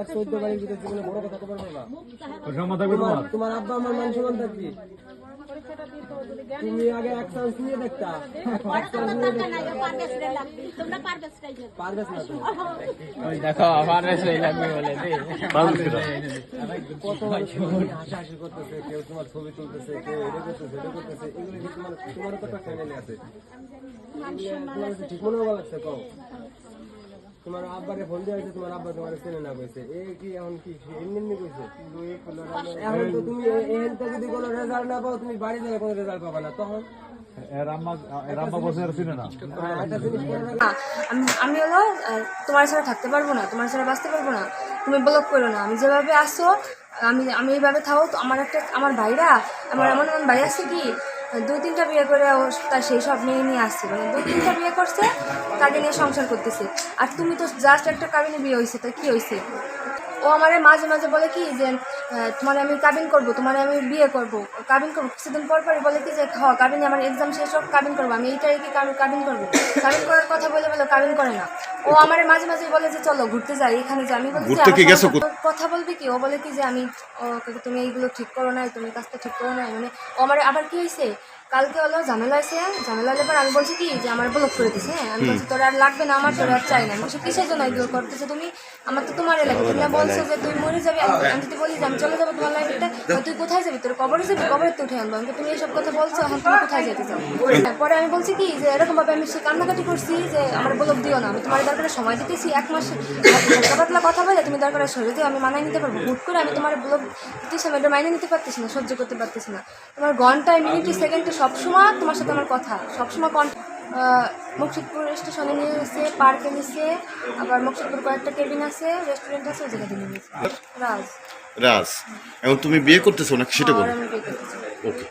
আর চোদ্দ বাড়ির ভিতরে জীবনে বড় কথা কবার পারবা তোমার? আব্বা আমার মান সমান থাকবি। তুমি আগে এক চান্স নিয়ে দেখতা। এক চান্স নিয়ে দেখতা। পারবেস না তুমি ওই দেখো আমার সেই লাগবে বলে কত হাসাহাসি করতেছে কেউ তোমার ছবি তুলতেছে কেউ এটা করতেছে এটা করতেছে এগুলো কি তোমার তোমারও ফ্যামিলি আছে। এগুলো তোমার কাছে ঠিক মনে হওয়া লাগছে কও? তোমার আব্বারে ফোন দিয়ে হয়েছে তোমার আব্বা তোমার চেনে না কইছে এ কি এখন কি এমনি এমনি কইছে? এখন তো তুমি এ- এখানতে যদি কোনো রেজাল্ট না পাও তুমি বাড়ি থেকে কোনো রেজাল্ট পাবা না তখন? এর আম্মা এর আম্মা বসে আর চিনে না। হ্যাঁ, আমি আমি হলো তোমার ছাড়া থাকতে পারব না তোমার ছাড়া বাঁচতে পারব না তুমি ব্লক করো না। আমি যেভাবে আসো আমি আমি এইভাবে থাকো তো আমার একটা আমার ভাইরা আমার এমন এমন ভাই আছে কি দুই তিনটা বিয়ে করে তার সেই সব নিয়ে আসছে। মানে দুই তিনটা বিয়ে করছে, তাকে নিয়ে সংসার করতেছে। আর তুমি তো জাস্ট একটা কাবিনে বিয়ে হয়েছে তো কি হয়েছে ও আমারে মাঝে মাঝে বলে কি যে তোমার আমি কাবিন করব, তোমার আমি বিয়ে করব। কাবিন করব, কিছুদিন পর পরই বলে কি যে, হ, কাবিনে আমার এক্সাম শেষ হোক, কাবিন করব। আমি এই তারিখে কাবিন করব? কাবিন করার কথা বলে বলে কাবিন করে না। ও আমার মাঝে মাঝে বলে যে চলো ঘুরতে যাই এখানে যাই। আমি বলি যে ঘুরতে কি গেছো? কথা বলবে কি? ও বলে কি যে আমি তুমি এইগুলো ঠিক করো নাই তুমি কাজটা ঠিক করো নাই। মানে ও আমার আবার কি হয়েছে কালকে হলো ঝামেলা হয়েছে ঝামেলা হলে পর আমি বলছি কি যে আমার ব্লক করে দিছে হ্যাঁ? আমি বলছি তোর আর লাগবে না আমার তোর আর চাই না। বলছি কিসের জন্য এগুলো করতেছো তুমি? আমার তো তোমার লাগে তুমি না বলছো যে তুই মরে যাবি। আমি যদি বলি যে আমি চলে যাব তোমার লাইফে তুই কোথায় যাবি? তোর কবরে যাবি? কবরে তো উঠে আনব। আমি তুমি এইসব কথা বলছো এখন তুমি কোথায় যেতে চাও? পরে আমি বলছি কি যে এরকম ভাবে আমি সে কান্নাকাটি করছি যে আমার ব্লক দিও না আমি তোমার দরকারে সময় দিতেছি এক মাস হালকা পাতলা কথা বলে তুমি দরকারে দিও আমি মানায় নিতে পারব। হুট করে আমি তোমার ব্লক দিতেছি আমি এটা মাইনে নিতে পারতেছি না সহ্য করতে পারতেছি না। তোমার ঘন্টায় মিনিটে সেকেন্ডে সবসময় তোমার সাথে আমার কথা সবসময় কন মুর্শিদপুর স্টেশনে নিয়ে গেছে পার্কে নিচ্ছে আবার মুর্শিদপুর কয়েকটা কেবিন আছে রেস্টুরেন্ট আছে ওই জায়গাতে নিয়ে গেছে। রাজ। রাজ এখন তুমি বিয়ে করতেছো নাকি সেটা বলো। ওকে